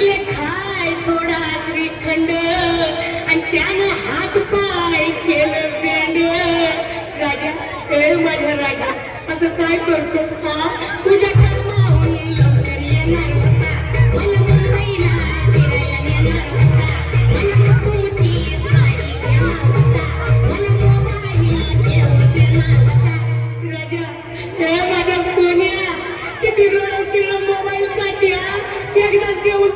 फुले खाय थोडा श्रीखंड आणि त्यानं हात पाय केलं बँड राजा ए माझ्या राजा असं काय करतोस का तुझ्या कामाहून लवकर येणार होता. मला मुंबईला फिरायला होता. मला तुमची साडी घेणार होता. मला मोबाईल घेऊन देणार होता. राजा हे माझ्या सोन्या किती रडवशील मोबाईल साठी एकदाच देऊन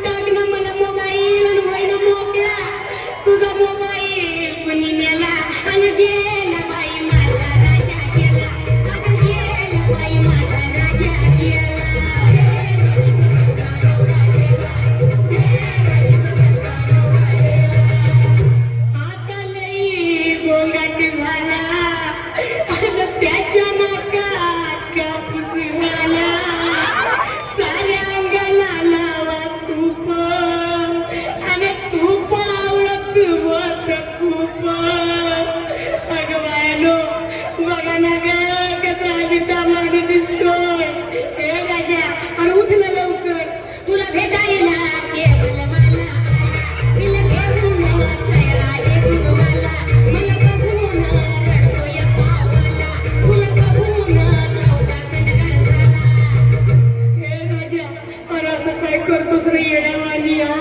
करतोस रे येड्यावानी हा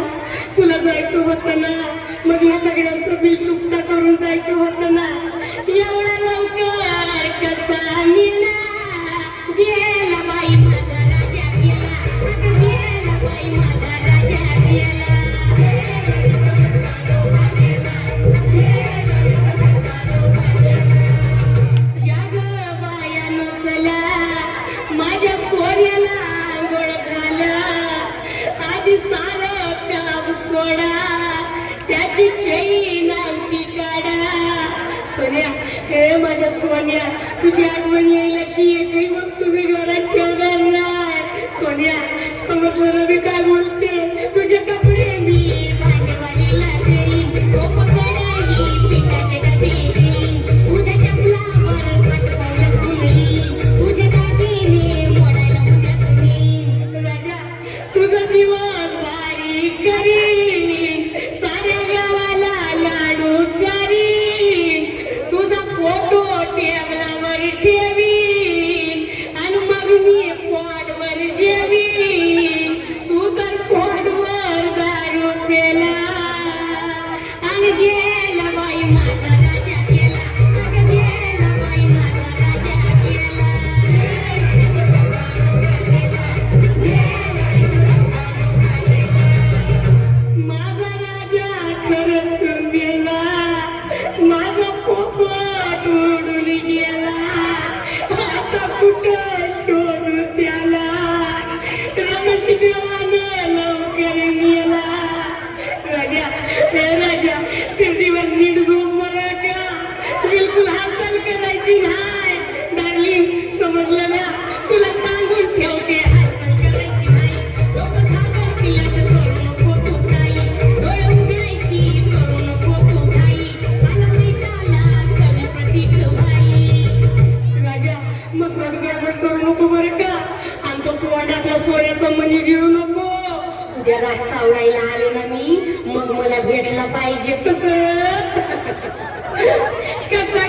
तुला जायचं होतं ना? मग या सगळ्या बिल चुकता करून जायचं होतं ना. एवढा लवकर कसा मिला? गेला बाई माझा राजा गेला. अगं गेला बाई माझा राजा गेला. या सोन्या हे माझ्या सोन्या तुझी आठवण येईल अशी एकही वस्तू मी घरात ठेवणार नाही. सोन्या समजलं ना मी काय बोलते बिलकुल हालचाल करायची नाही डार्लिंग समजलं ना आणि तो मनी घेऊ नको. उद्या रात सावरायला आले ना मी मग मला भेटला पाहिजे कस कस?